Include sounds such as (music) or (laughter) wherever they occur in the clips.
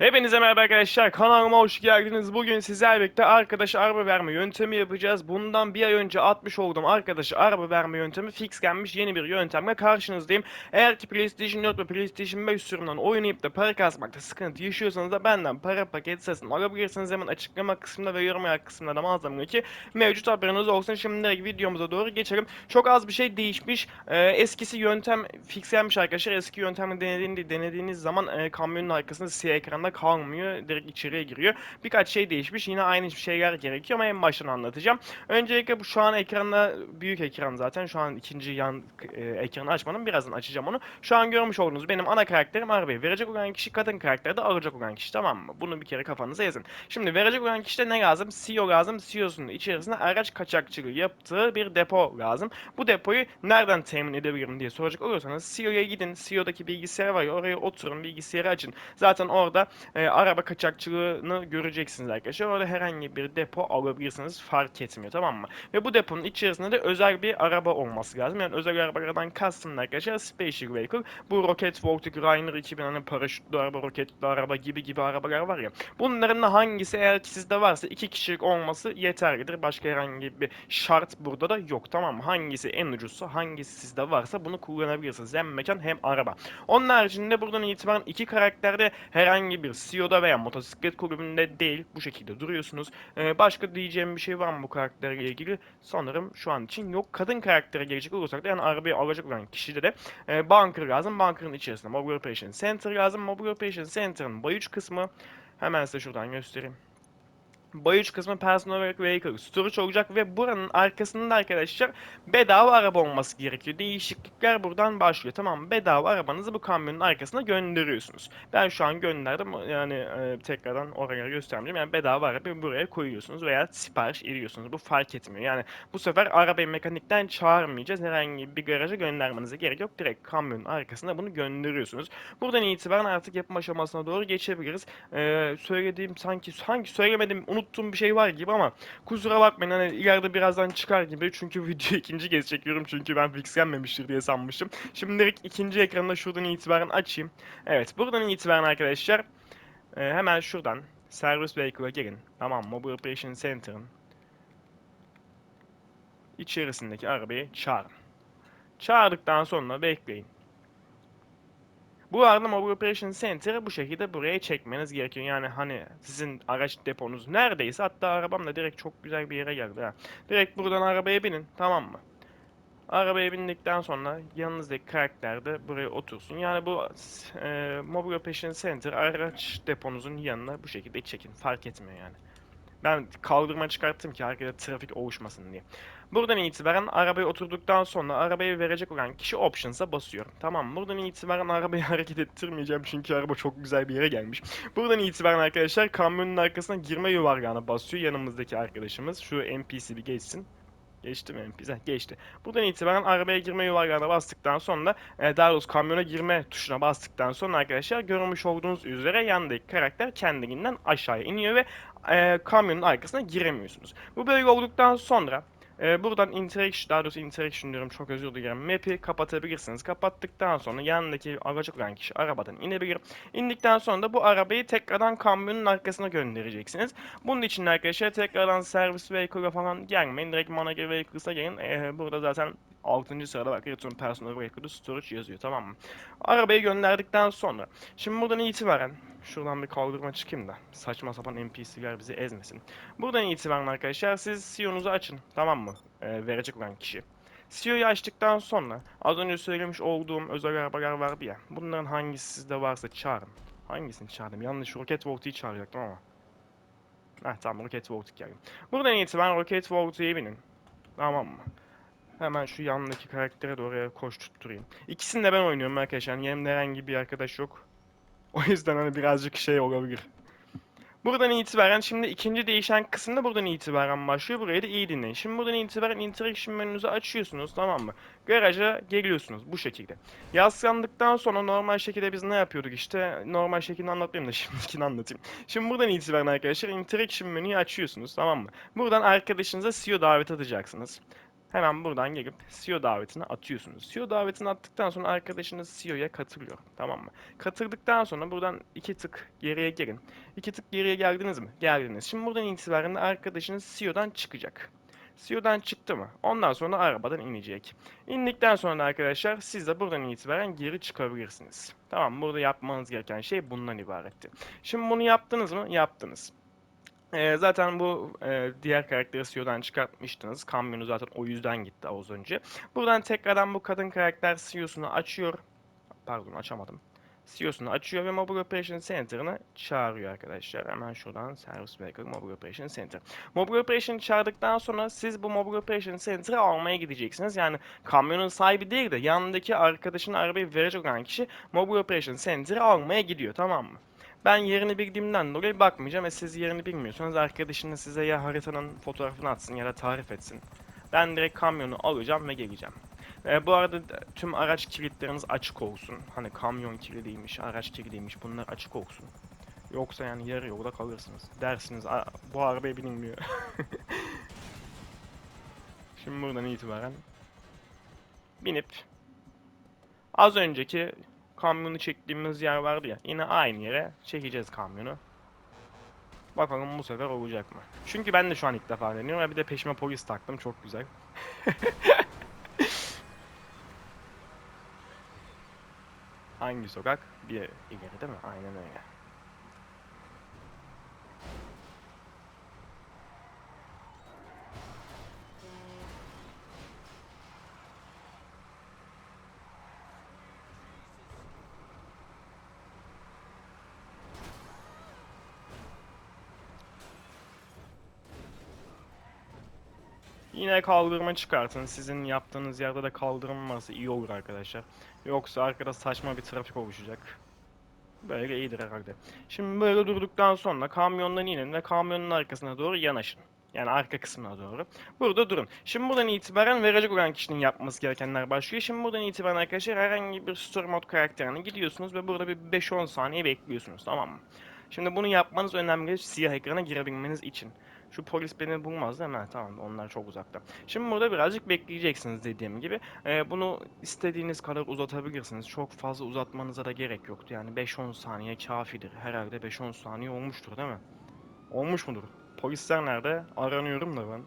Hepinize merhaba arkadaşlar. Kanalıma hoş geldiniz. Bugün sizlerle birlikte arkadaş araba verme yöntemi yapacağız. Bundan bir ay önce atmış olduğum arkadaş araba verme yöntemi fix gelmiş yeni bir yöntemle karşınızdayım. Eğer ki PlayStation 4 ve PlayStation 5 sürümünden oynayıp da para kasmakta sıkıntı yaşıyorsanız da benden para paket satın alabilirsiniz. Hemen açıklama kısmında ve yorum yer kısmında da mağazamdaki mevcut haberiniz olsun. Şimdi videomuza doğru geçelim. Çok az bir şey değişmiş. Ee, eskisi yöntem fix gelmiş arkadaşlar. Eski denediğiniz, denediğiniz zaman e, kamyonun arkasında siyah ekranda kalmıyor. Direkt içeriye giriyor. Birkaç şey değişmiş. Yine aynı şeyler gerekiyor ama en baştan anlatacağım. Öncelikle bu şu an ekranda büyük ekran zaten. Şu an ikinci yan e, ekranı açmadım. Birazdan açacağım onu. Şu an görmüş olduğunuz benim ana karakterim arabayı verecek olan kişi kadın karakter de alacak olan kişi tamam mı? Bunu bir kere kafanıza yazın. Şimdi verecek olan kişide ne lazım? CEO lazım. CEO'sunun içerisinde araç kaçakçılığı yaptığı bir depo lazım. Bu depoyu nereden temin edebilirim diye soracak olursanız CEO'ya gidin. CEO'daki bilgisayar var ya oraya oturun bilgisayarı açın. Zaten orada e, araba kaçakçılığını göreceksiniz arkadaşlar. Orada herhangi bir depo alabilirsiniz fark etmiyor tamam mı? Ve bu deponun içerisinde de özel bir araba olması lazım. Yani özel arabalardan kastım da arkadaşlar Special Vehicle. Bu Rocket Voltic Rainer 2000 hani paraşütlü araba, roketli araba gibi gibi arabalar var ya. Bunların da hangisi eğer ki sizde varsa iki kişilik olması yeterlidir. Başka herhangi bir şart burada da yok tamam mı? Hangisi en ucuzsa hangisi sizde varsa bunu kullanabilirsiniz. Hem mekan hem araba. Onun haricinde buradan itibaren iki karakterde herhangi bir CEO'da veya motosiklet kulübünde değil bu şekilde duruyorsunuz. Ee, başka diyeceğim bir şey var mı bu karakterle ilgili? Sanırım şu an için yok. Kadın karaktere gelecek olursak da yani arabayı alacak olan kişide de e, bunker lazım. Bunker'ın içerisinde Mobile Operation Center lazım. Mobile Operation Center'ın bayuç kısmı hemen size şuradan göstereyim. Bayuç kısmı Personal Vehicle Storage olacak ve buranın arkasında arkadaşlar bedava araba olması gerekiyor. Değişiklikler buradan başlıyor. Tamam? Bedava arabanızı bu kamyonun arkasına gönderiyorsunuz. Ben şu an gönderdim. Yani e, tekrardan oraya göstermeyeceğim. Yani bedava arabayı buraya koyuyorsunuz veya sipariş ediyorsunuz. Bu fark etmiyor. Yani bu sefer arabayı mekanikten çağırmayacağız. Herhangi bir garaja göndermenize gerek yok. Direkt kamyonun arkasına bunu gönderiyorsunuz. Buradan itibaren artık yapım aşamasına doğru geçebiliriz. Ee, söylediğim sanki sanki söylemedim unuttuğum bir şey var gibi ama kusura bakmayın hani ileride birazdan çıkar gibi çünkü (laughs) video ikinci kez çekiyorum çünkü ben fixlenmemiştir diye sanmıştım. Şimdi direkt ikinci ekranı şuradan itibaren açayım. Evet buradan itibaren arkadaşlar e, hemen şuradan Service Vehicle'a girin. Tamam Mobile Operation Center'ın içerisindeki arabayı çağırın. Çağırdıktan sonra bekleyin. Bu arada Mobile Operation Center'ı bu şekilde buraya çekmeniz gerekiyor. Yani hani sizin araç deponuz neredeyse hatta arabam da direkt çok güzel bir yere geldi ha. Direkt buradan arabaya binin tamam mı? Arabaya bindikten sonra yanınızdaki karakter de buraya otursun. Yani bu e, Mobile Operation Center araç deponuzun yanına bu şekilde çekin. Fark etmiyor yani. Ben kaldırma çıkarttım ki arkada trafik oluşmasın diye. Buradan itibaren arabaya oturduktan sonra arabayı verecek olan kişi Options'a basıyor. Tamam? Buradan itibaren arabayı (laughs) hareket ettirmeyeceğim çünkü araba çok güzel bir yere gelmiş. Buradan itibaren arkadaşlar kamyonun arkasına girme yuvarlağına basıyor yanımızdaki arkadaşımız. Şu NPC bir geçsin. Geçti mi NPC? Geçti. Buradan itibaren arabaya girme yuvarlağına bastıktan sonra e, daha doğrusu kamyona girme tuşuna bastıktan sonra arkadaşlar görmüş olduğunuz üzere yandaki karakter kendiliğinden aşağıya iniyor ve e, kamyonun arkasına giremiyorsunuz. Bu böyle olduktan sonra e, buradan interaction, daha doğrusu interaction diyorum çok özür dilerim. Map'i kapatabilirsiniz. Kapattıktan sonra yanındaki aracı olan kişi arabadan inebilir. İndikten sonra da bu arabayı tekrardan kamyonun arkasına göndereceksiniz. Bunun için arkadaşlar tekrardan servis vehicle'a falan gelmeyin. Direkt manager vehicles'a gelin. E, burada zaten 6. sırada bak Return Personal Vehicle Storage yazıyor tamam mı? Arabayı gönderdikten sonra şimdi buradan itibaren şuradan bir kaldırma çıkayım da saçma sapan NPC'ler bizi ezmesin. Buradan itibaren arkadaşlar siz CEO'nuzu açın tamam mı? Ee, verecek olan kişi. CEO'yu açtıktan sonra az önce söylemiş olduğum özel arabalar vardı ya. Bunların hangisi sizde varsa çağırın. Hangisini çağırdım? Yanlış Rocket Volt'u çağıracaktım ama. Heh tamam Rocket Volt'u geldim. Buradan itibaren Rocket Volt'u'ya binin. Tamam mı? Hemen şu yanındaki karaktere de oraya koşturtturayım. İkisini de ben oynuyorum arkadaşlar. Yani yanımda herhangi bir arkadaş yok. (laughs) O yüzden hani birazcık şey olabilir. Buradan itibaren şimdi ikinci değişen kısımda buradan itibaren başlıyor. Burayı da iyi dinleyin. Şimdi buradan itibaren interaction menünüzü açıyorsunuz tamam mı? Garaja geliyorsunuz bu şekilde. Yaslandıktan sonra normal şekilde biz ne yapıyorduk işte normal şekilde anlatmayayım da (laughs) şimdikini anlatayım. Şimdi buradan itibaren arkadaşlar interaction menüyü açıyorsunuz tamam mı? Buradan arkadaşınıza CEO davet atacaksınız. Hemen buradan gelip CEO davetini atıyorsunuz. CEO davetini attıktan sonra arkadaşınız CEO'ya katılıyor. Tamam mı? Katıldıktan sonra buradan iki tık geriye gelin. İki tık geriye geldiniz mi? Geldiniz. Şimdi buradan itibaren de arkadaşınız CEO'dan çıkacak. CEO'dan çıktı mı? Ondan sonra arabadan inecek. İndikten sonra arkadaşlar siz de buradan itibaren geri çıkabilirsiniz. Tamam burada yapmanız gereken şey bundan ibaretti. Şimdi bunu yaptınız mı? Yaptınız. Ee, zaten bu e, diğer karakteri CEO'dan çıkartmıştınız. Kamyonu zaten o yüzden gitti az önce. Buradan tekrardan bu kadın karakter CEO'sunu açıyor. Pardon açamadım. CEO'sunu açıyor ve Mobile Operation Center'ını çağırıyor arkadaşlar. Hemen şuradan Service Maker Mobile Operation Center. Mobile Operation çağırdıktan sonra siz bu Mobile Operation Center'ı almaya gideceksiniz. Yani kamyonun sahibi değil de yanındaki arkadaşın arabayı verecek olan kişi Mobile Operation Center'ı almaya gidiyor tamam mı? Ben yerini bildiğimden dolayı bakmayacağım ve siz yerini bilmiyorsanız arkadaşınız size ya haritanın fotoğrafını atsın ya da tarif etsin. Ben direkt kamyonu alacağım ve geleceğim. E, bu arada da tüm araç kilitleriniz açık olsun. Hani kamyon kilidiymiş, araç kilidiymiş bunlar açık olsun. Yoksa yani yarı yolda kalırsınız. Dersiniz "Aa, bu arabaya binilmiyor. (laughs) Şimdi buradan itibaren binip az önceki kamyonu çektiğimiz yer vardı ya yine aynı yere çekeceğiz kamyonu. Bakalım bu sefer olacak mı? Çünkü ben de şu an ilk defa deniyorum ve bir de peşime polis taktım çok güzel. (laughs) Hangi sokak? Bir ileri değil mi? Aynen öyle. Yine kaldırma çıkartın. Sizin yaptığınız yerde de kaldırım varsa iyi olur arkadaşlar. Yoksa arkada saçma bir trafik oluşacak. Böyle iyidir herhalde. Şimdi böyle durduktan sonra kamyondan inin ve kamyonun arkasına doğru yanaşın. Yani arka kısmına doğru. Burada durun. Şimdi buradan itibaren verecek olan kişinin yapması gerekenler başlıyor. Şimdi buradan itibaren arkadaşlar herhangi bir story mode karakterine gidiyorsunuz ve burada bir 5-10 saniye bekliyorsunuz tamam mı? Şimdi bunu yapmanız önemli siyah ekrana girebilmeniz için. Şu polis beni bulmaz değil mi? Tamam onlar çok uzakta. Şimdi burada birazcık bekleyeceksiniz dediğim gibi. Ee, bunu istediğiniz kadar uzatabilirsiniz. Çok fazla uzatmanıza da gerek yoktu. Yani 5-10 saniye kafidir. Herhalde 5-10 saniye olmuştur değil mi? Olmuş mudur? Polisler nerede? Aranıyorum da ben.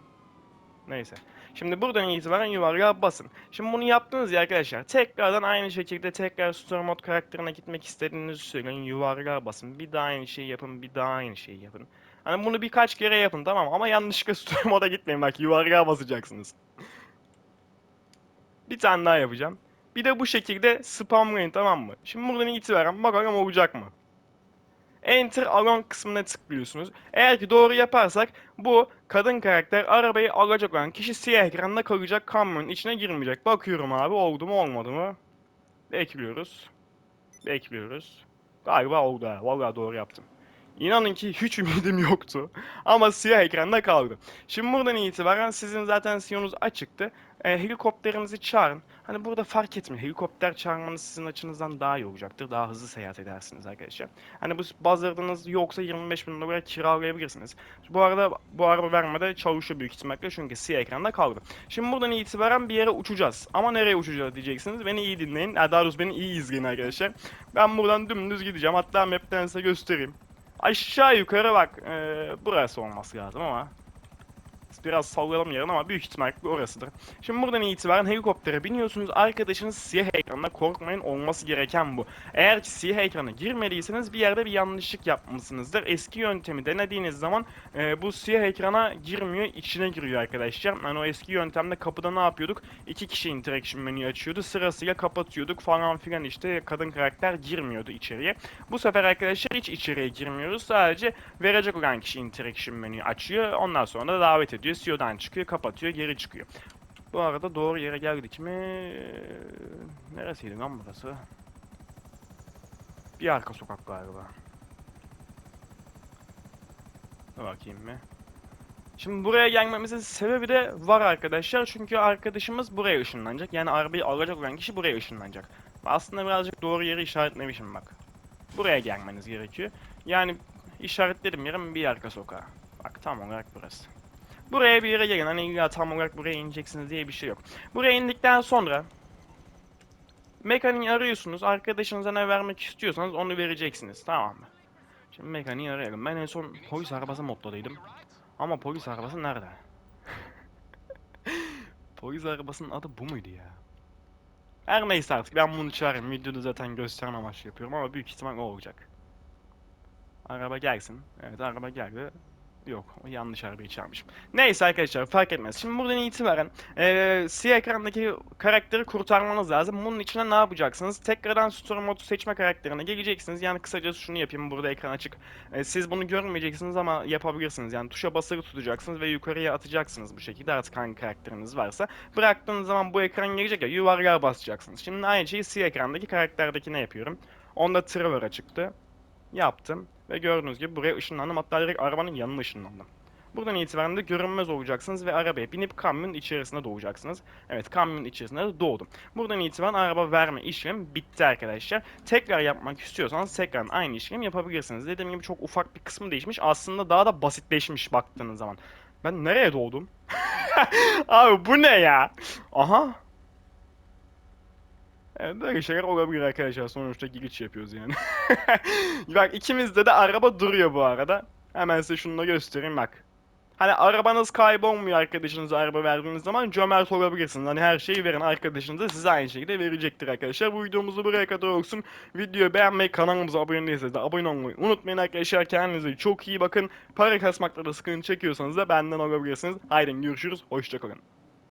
Neyse. Şimdi buradan itibaren yuvarlığa basın. Şimdi bunu yaptınız ya arkadaşlar. Tekrardan aynı şekilde tekrar story mode karakterine gitmek istediğinizi söyleyin. Yuvarlığa basın. Bir daha aynı şeyi yapın. Bir daha aynı şeyi yapın. Hani bunu birkaç kere yapın tamam ama yanlışlıkla story moda gitmeyin bak yuvarlığa basacaksınız. Bir tane daha yapacağım. Bir de bu şekilde spamlayın tamam mı? Şimdi buradan itibaren bakalım olacak mı? Enter Alone kısmına tıklıyorsunuz. Eğer ki doğru yaparsak bu kadın karakter arabayı alacak olan kişi siyah ekranda kalacak kamyonun içine girmeyecek. Bakıyorum abi oldu mu olmadı mı? Bekliyoruz. Bekliyoruz. Galiba oldu ha. Vallahi doğru yaptım. İnanın ki hiç ümidim yoktu. Ama siyah ekranda kaldı. Şimdi buradan itibaren sizin zaten siyonuz açıktı. E, helikopterinizi çağırın. Hani burada fark etmiyor. Helikopter çağırmanız sizin açınızdan daha iyi olacaktır. Daha hızlı seyahat edersiniz arkadaşlar. Hani bu buzzard'ınız yoksa 25 bin dolara kiralayabilirsiniz. Bu arada bu araba vermede çalışıyor büyük ihtimalle çünkü siyah ekranda kaldı. Şimdi buradan itibaren bir yere uçacağız. Ama nereye uçacağız diyeceksiniz. Beni iyi dinleyin. Daha doğrusu beni iyi izleyin arkadaşlar. Ben buradan dümdüz gideceğim. Hatta map'ten size göstereyim. Aşağı yukarı bak. Ee, burası olması lazım ama. Biraz sallayalım yarın ama büyük ihtimalle orasıdır. Şimdi buradan itibaren helikoptere biniyorsunuz. Arkadaşınız siyah ekranda korkmayın olması gereken bu. Eğer ki siyah ekrana girmediyseniz bir yerde bir yanlışlık yapmışsınızdır. Eski yöntemi denediğiniz zaman e, bu siyah ekrana girmiyor, içine giriyor arkadaşlar. Yani o eski yöntemde kapıda ne yapıyorduk? İki kişi interaction menüyü açıyordu. Sırasıyla kapatıyorduk falan filan işte kadın karakter girmiyordu içeriye. Bu sefer arkadaşlar hiç içeriye girmiyoruz. Sadece verecek olan kişi interaction menüyü açıyor. Ondan sonra da davet ediyor. CEO'dan çıkıyor, kapatıyor, geri çıkıyor. Bu arada doğru yere geldik mi? Neresiydi lan burası? Bir arka sokak galiba. Bakayım mı? Şimdi buraya gelmemizin sebebi de var arkadaşlar. Çünkü arkadaşımız buraya ışınlanacak. Yani arabayı alacak olan kişi buraya ışınlanacak. Aslında birazcık doğru yeri işaretlemişim bak. Buraya gelmeniz gerekiyor. Yani işaretledim yerim bir arka sokağa. Bak tam olarak burası. Buraya bir yere gelin. Hani illa tam olarak buraya ineceksiniz diye bir şey yok. Buraya indikten sonra mekaniği arıyorsunuz. Arkadaşınıza ne vermek istiyorsanız onu vereceksiniz. Tamam mı? Şimdi mekaniği arayalım. Ben en son polis arabası moddadaydım. Ama polis arabası nerede? (laughs) polis arabasının adı bu muydu ya? Her neyse artık ben bunu çağırayım. Videoda zaten gösterme amaçlı yapıyorum ama büyük ihtimal o olacak. Araba gelsin. Evet araba geldi. Yok yanlış arabayı çağırmışım. Neyse arkadaşlar fark etmez. Şimdi buradan itibaren eee siyah ekrandaki karakteri kurtarmanız lazım. Bunun için ne yapacaksınız? Tekrardan story modu seçme karakterine geleceksiniz. Yani kısacası şunu yapayım burada ekran açık. E, siz bunu görmeyeceksiniz ama yapabilirsiniz. Yani tuşa basılı tutacaksınız ve yukarıya atacaksınız bu şekilde artık hangi karakteriniz varsa. Bıraktığınız zaman bu ekran gelecek ya yuvarlığa basacaksınız. Şimdi aynı şeyi siyah ekrandaki karakterdekine yapıyorum. Onda Trevor çıktı. Yaptım ve gördüğünüz gibi buraya ışınlandım. Hatta direkt arabanın yanına ışınlandım. Buradan itibaren de görünmez olacaksınız ve arabaya binip kamyonun içerisine doğacaksınız. Evet kamyonun içerisinde de doğdum. Buradan itibaren araba verme işlemi bitti arkadaşlar. Tekrar yapmak istiyorsanız tekrar aynı işlemi yapabilirsiniz. Dediğim gibi çok ufak bir kısmı değişmiş. Aslında daha da basitleşmiş baktığınız zaman. Ben nereye doğdum? (laughs) Abi bu ne ya? Aha. Evet böyle şeyler olabilir arkadaşlar. Sonuçta giriş yapıyoruz yani. (laughs) (laughs) bak ikimizde de araba duruyor bu arada. Hemen size şunu da göstereyim bak. Hani arabanız kaybolmuyor arkadaşınıza araba verdiğiniz zaman cömert olabilirsiniz. Hani her şeyi verin arkadaşınıza size aynı şekilde verecektir arkadaşlar. Bu videomuzu buraya kadar olsun. Videoyu beğenmeyi, kanalımıza abone değilseniz de abone olmayı unutmayın arkadaşlar. Kendinize çok iyi bakın. Para kasmakta da sıkıntı çekiyorsanız da benden olabilirsiniz. Haydi görüşürüz. Hoşçakalın.